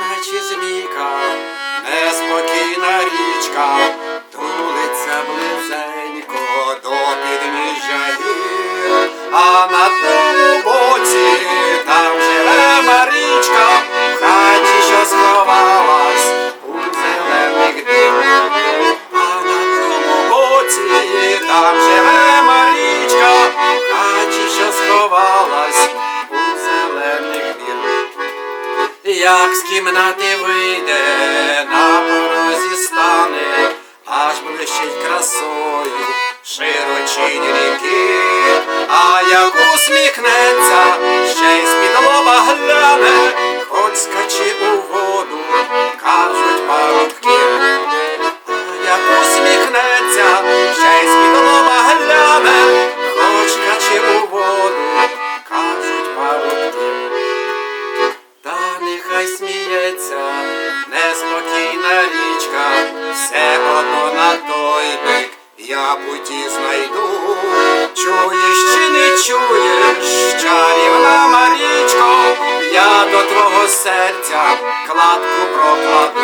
наче змійка, неспокійна річка, тулиться близенько до підніжжя а на тому боці там живе Марічка, в хаті що сховалась у зелених дим, а на тому боці там живе. Як з кімнати вийде, на порозі стане, аж блищить красою широчінь ріки, а як усміхнеться, сміється неспокійна річка, все одно на той бік я путі знайду. Чуєш чи не чуєш, чарівна Марічко, я до твого серця кладку прокладу.